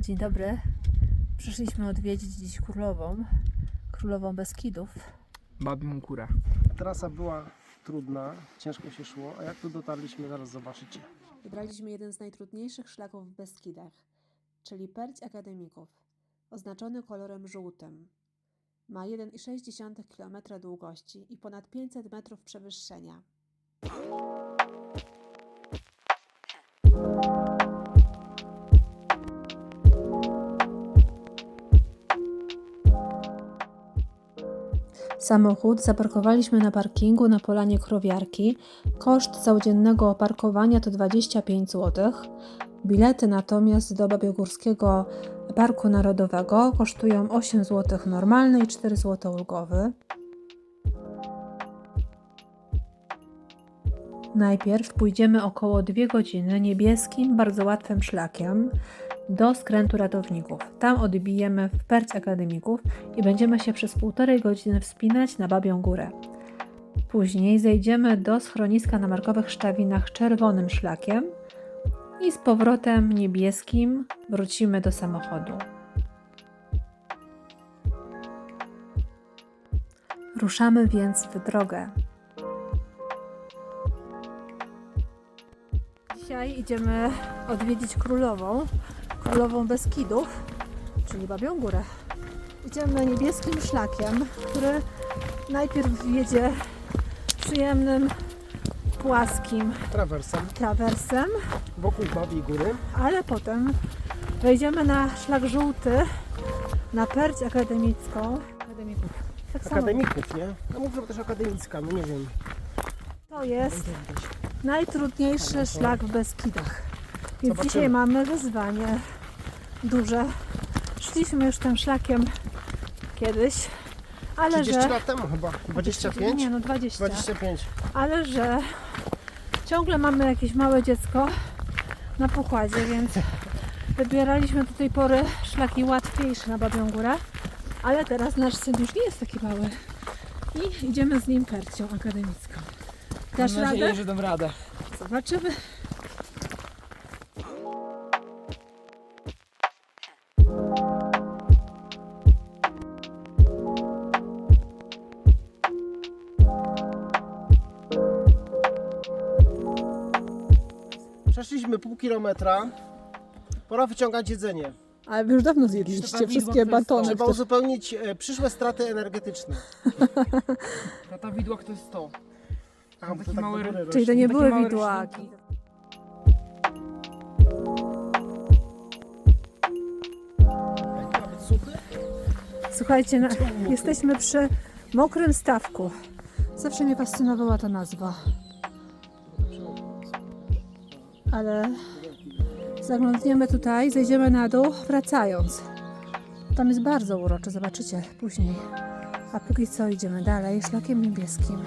Dzień dobry. Przyszliśmy odwiedzić dziś królową, królową Beskidów. Babią Górę. Trasa była trudna, ciężko się szło, a jak tu dotarliśmy, zaraz zobaczycie. Wybraliśmy jeden z najtrudniejszych szlaków w Beskidach, czyli Perć Akademików, oznaczony kolorem żółtym. Ma 1,6 km długości i ponad 500 metrów przewyższenia. Samochód zaparkowaliśmy na parkingu na Polanie Krowiarki. Koszt całodziennego oparkowania to 25 zł. Bilety natomiast do Babiogórskiego Parku Narodowego kosztują 8 zł normalny i 4 zł ulgowy. Najpierw pójdziemy około 2 godziny niebieskim, bardzo łatwym szlakiem do skrętu ratowników. Tam odbijemy w Perć Akademików i będziemy się przez półtorej godziny wspinać na Babią Górę. Później zejdziemy do schroniska na Markowych Szczawinach czerwonym szlakiem i z powrotem niebieskim wrócimy do samochodu. Ruszamy więc w drogę. Dzisiaj idziemy odwiedzić królową, królową Beskidów, czyli Babią Górę. Idziemy niebieskim szlakiem, który najpierw wiedzie przyjemnym, płaskim Trawersem trawersem, wokół Babiej Góry. ale potem wejdziemy na szlak żółty, na perć akademicką. Akademików. Tak samo. Akademików, nie? A mówię też akademicka, no nie wiem. To jest najtrudniejszy szlak w Beskidach. Więc Zobaczymy. dzisiaj mamy wyzwanie duże. Szliśmy już tym szlakiem kiedyś, ale 30 że... lat temu chyba. 25? Nie, no 20. 25. Ale że ciągle mamy jakieś małe dziecko na pokładzie, więc wybieraliśmy do tej pory szlaki łatwiejsze na Babią Górę. Ale teraz nasz syn już nie jest taki mały. I idziemy z nim percią akademicką. Dasz Mam nadzieję, radę? że dam radę. Zobaczymy. Pół kilometra. Pora wyciągać jedzenie. Ale wy już dawno zjedliście wszystkie to jest batony. Trzeba które- uzupełnić e, przyszłe straty energetyczne. Tata widłak to jest to. A, Taki tak mały ry- Czyli to nie Takie były małe widłaki. Słuchajcie, na, jesteśmy przy mokrym stawku. Zawsze mnie fascynowała ta nazwa. Ale zaglądniemy tutaj, zejdziemy na dół, wracając. Tam jest bardzo urocze, zobaczycie później. A póki co idziemy dalej szlakiem niebieskim.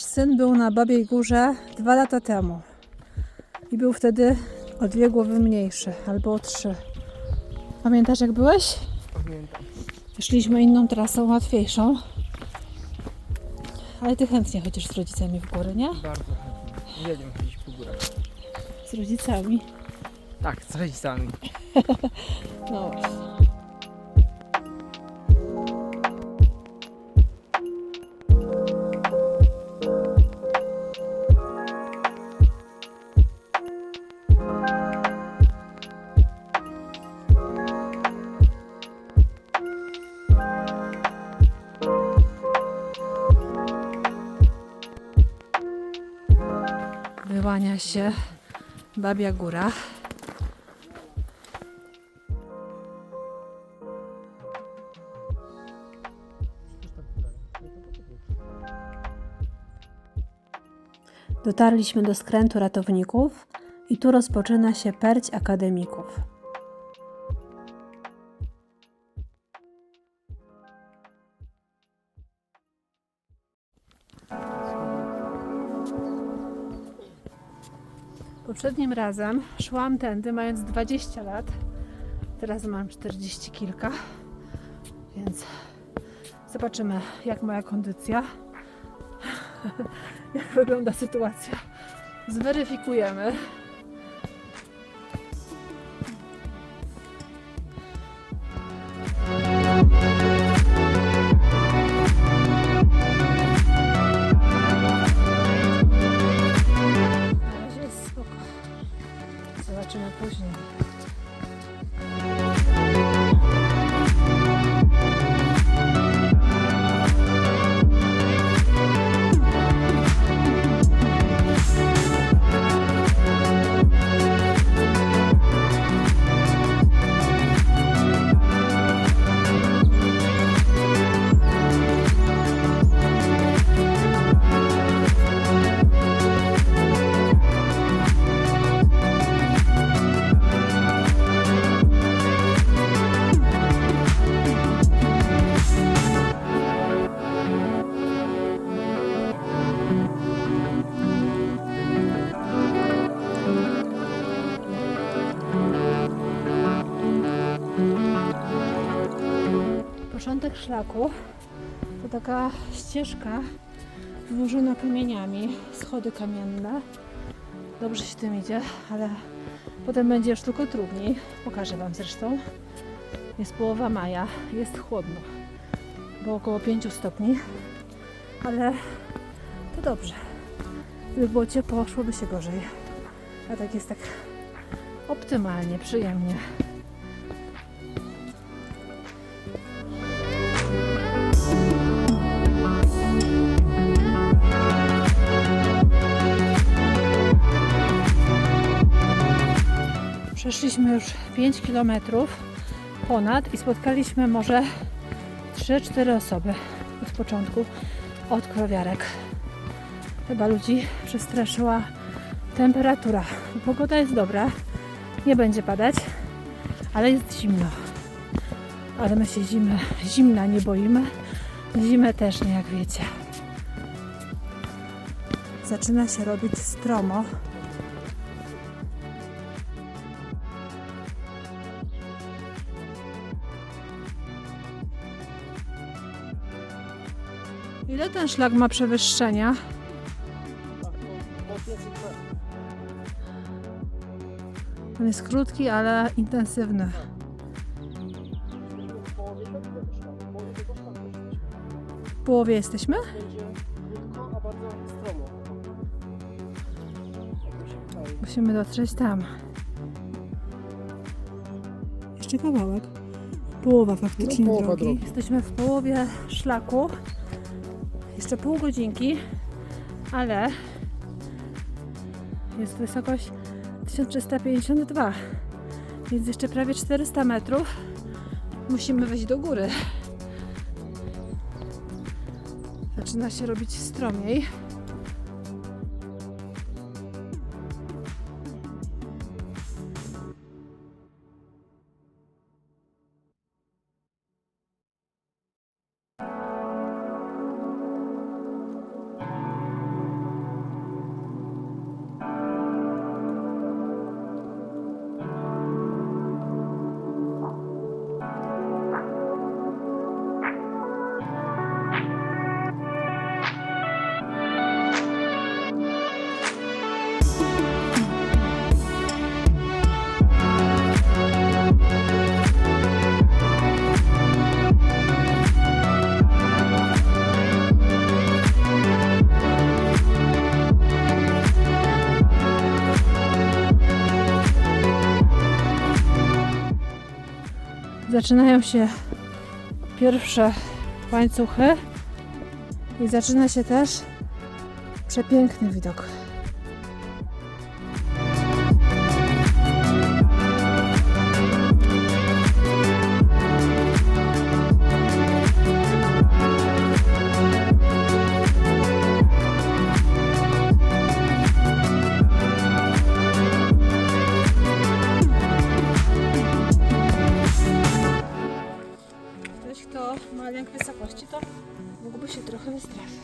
Nasz syn był na Babiej Górze dwa lata temu. I był wtedy o dwie głowy mniejszy, albo o trzy. Pamiętasz jak byłeś? Pamiętam. Szliśmy inną trasą, łatwiejszą. Ale ty chętnie chodzisz z rodzicami w góry, nie? Bardzo chętnie. Uwielbiam chodzić po górach. Z rodzicami. Tak, z rodzicami. No właśnie. Się Babia Góra. Dotarliśmy do skrętu ratowników i tu rozpoczyna się perć akademików. Poprzednim razem szłam tędy mając 20 lat. Teraz mam 40 kilka. Więc zobaczymy jak moja kondycja. jak wygląda sytuacja. Zweryfikujemy. To taka ścieżka wyłożona kamieniami, schody kamienne. Dobrze się tym idzie, ale potem będzie już tylko trudniej. Pokażę Wam zresztą. Jest połowa maja, jest chłodno, bo około 5 stopni, ale to dobrze. Gdyby było ciepło, szłoby się gorzej. A tak jest tak optymalnie, przyjemnie. Przeszliśmy już 5 km ponad i spotkaliśmy może 3-4 osoby od początku, od krowiarek. Chyba ludzi przestraszyła temperatura. Pogoda jest dobra, nie będzie padać, ale jest zimno. Ale my się zimy, zimna nie boimy, zimę też nie, jak wiecie. Zaczyna się robić stromo. Ile ten szlak ma przewyższenia? On jest krótki, ale intensywny. W połowie jesteśmy? Musimy dotrzeć tam. Jeszcze kawałek. Połowa faktycznie No, połowa drogi. drogi. Jesteśmy w połowie szlaku. Jeszcze pół godzinki, ale jest wysokość 1352, więc jeszcze prawie 400 metrów musimy wejść do góry. Zaczyna się robić stromiej. Zaczynają się pierwsze łańcuchy i zaczyna się też przepiękny widok. Mógłby się trochę wystraszyć.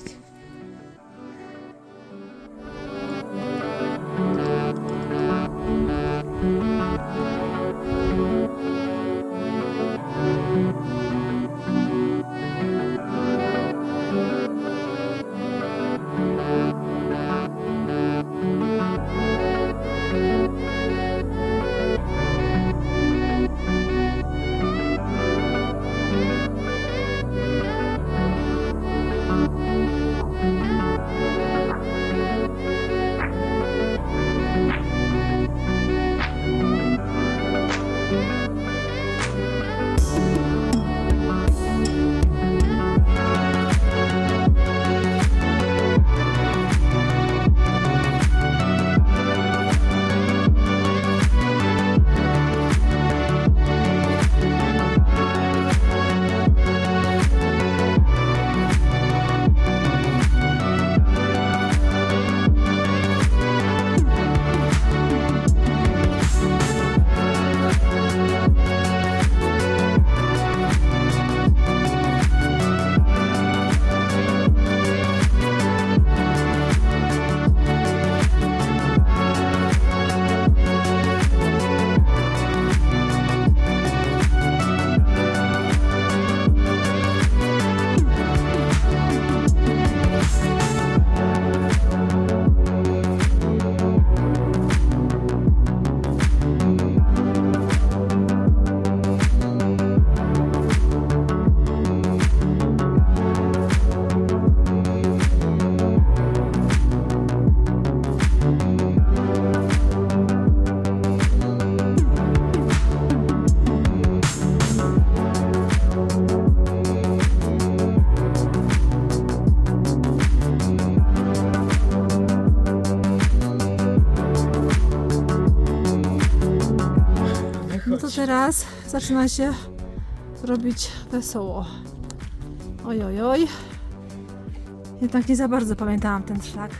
Zaczyna się robić wesoło. Oj, oj, oj. Jednak nie za bardzo pamiętałam ten szlak.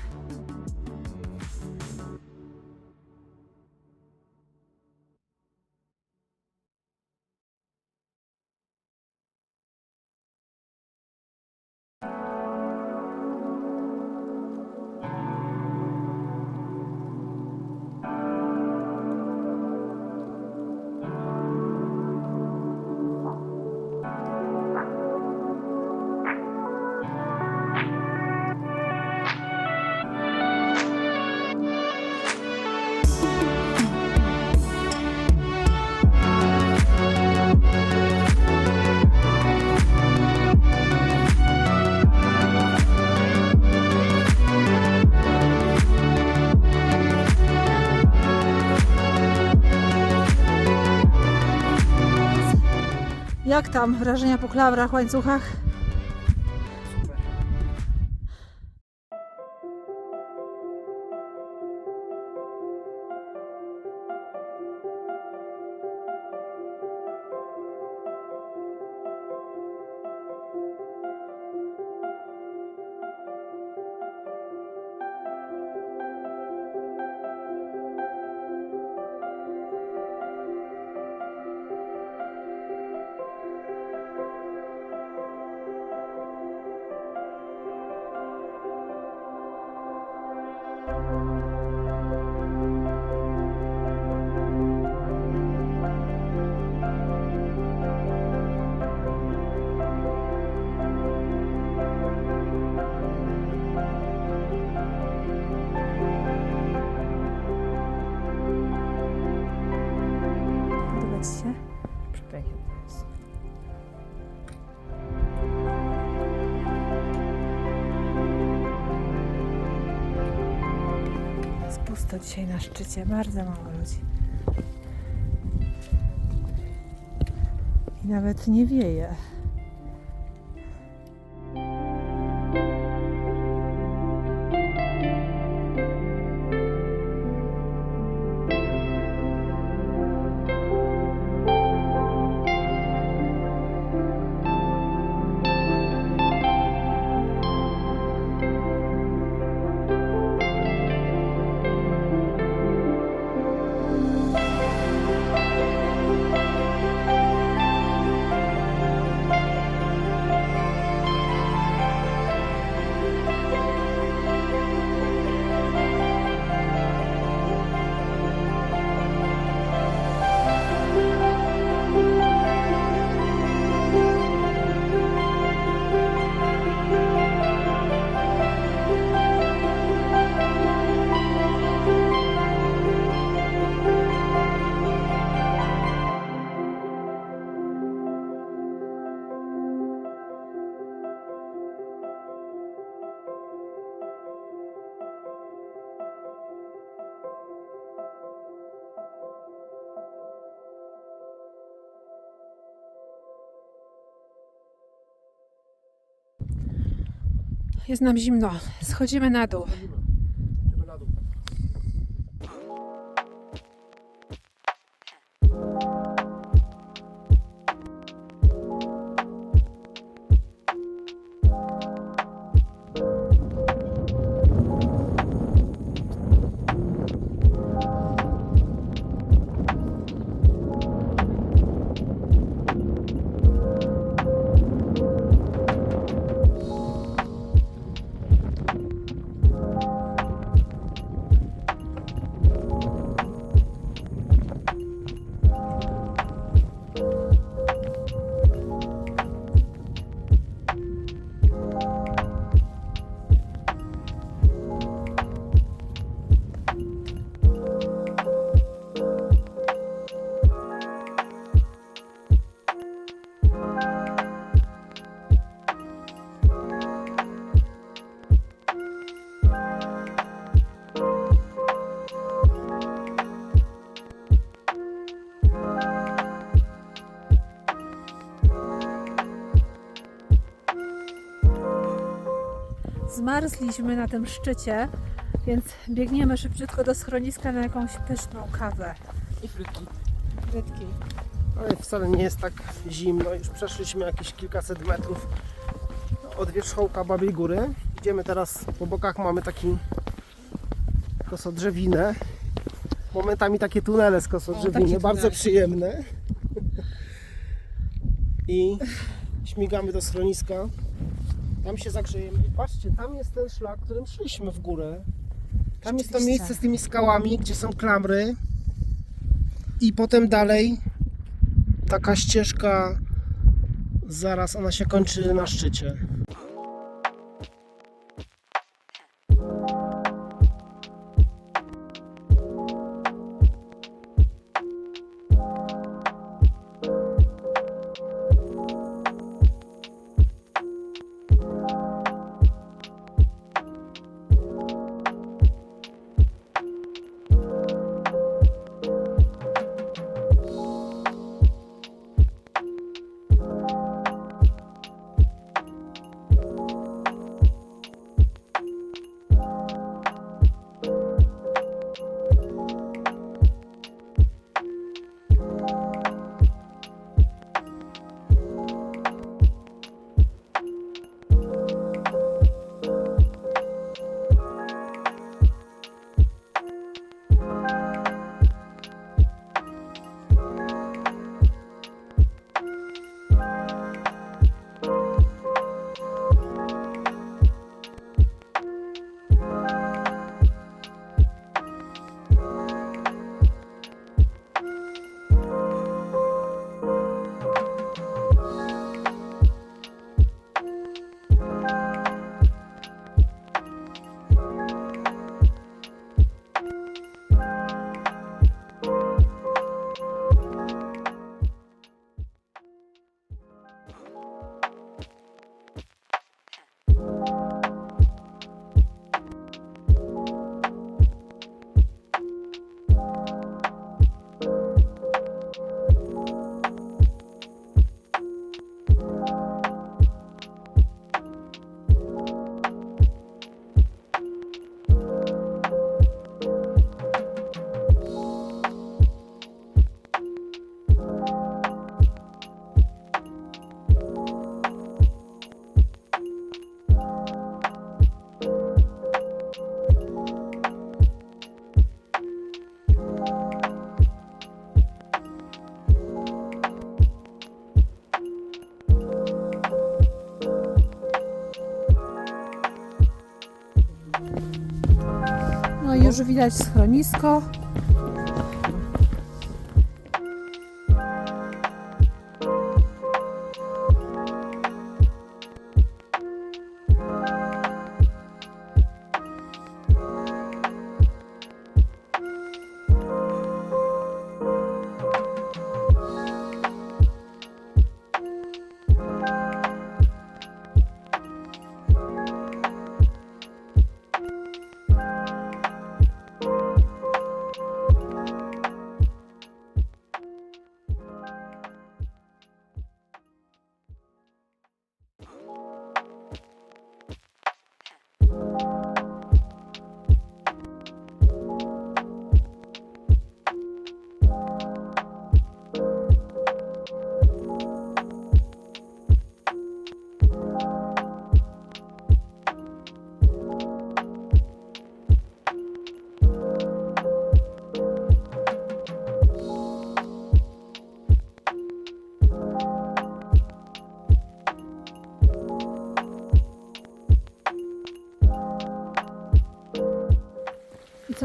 Jak tam wrażenia po klawrach, łańcuchach? Pusto dzisiaj na szczycie, bardzo mało ludzi. I nawet nie wieje. Jest nam zimno. Schodzimy na dół. Zmarzliśmy na tym szczycie, więc biegniemy szybciutko do schroniska na jakąś pyszną kawę. I frytki. Frytki. Ale wcale nie jest tak zimno. Już przeszliśmy jakieś kilkaset metrów od wierzchołka Babiej Góry. Idziemy teraz, po bokach mamy taki kosodrzewinę. Momentami takie tunele z kosodrzewiny, bardzo przyjemne. I śmigamy do schroniska. Tam się zagrzejemy. Patrzcie, tam jest ten szlak, którym szliśmy w górę. Tam jest to miejsce z tymi skałami, gdzie są klamry. I potem dalej taka ścieżka, zaraz ona się kończy na szczycie. Widać schronisko.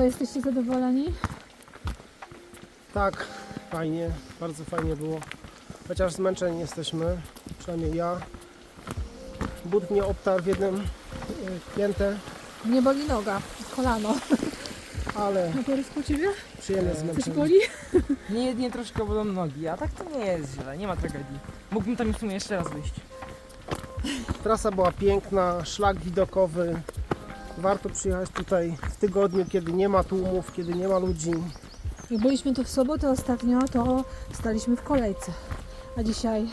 Co, jesteście zadowoleni? Tak, fajnie, bardzo fajnie było. Chociaż zmęczeni jesteśmy, przynajmniej ja. But mnie obtarł w jednym y, piętę, Nie boli noga, kolano. ale Na porysku ciebie? przyjemnie Coś zmęczony. boli? Nie jedynie troszkę bolą nogi, a tak to nie jest źle, nie ma tragedii. Mógłbym tam w sumie jeszcze raz wyjść. Trasa była piękna, szlak widokowy. Warto przyjechać tutaj w tygodniu, kiedy nie ma tłumów, kiedy nie ma ludzi. Jak byliśmy tu w sobotę ostatnio, to staliśmy w kolejce. A dzisiaj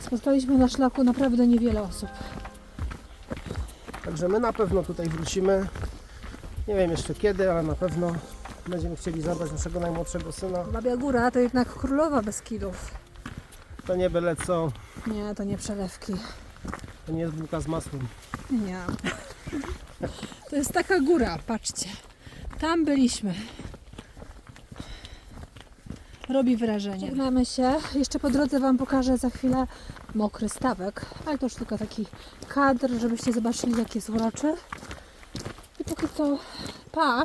spotkaliśmy na szlaku naprawdę niewiele osób. Także my na pewno tutaj wrócimy. Nie wiem jeszcze kiedy, ale na pewno Będziemy chcieli zabrać naszego najmłodszego syna. Babia Góra to jednak królowa Beskidów. To nie byle co, Nie, to nie przelewki. to nie jest bułka z masłem. Nie. To jest taka góra, patrzcie. Tam byliśmy. Robi wrażenie. Żegnamy się. Jeszcze po drodze Wam pokażę za chwilę mokry stawek. Ale to już tylko taki kadr, żebyście zobaczyli, jak jest uroczy. I póki co, pa!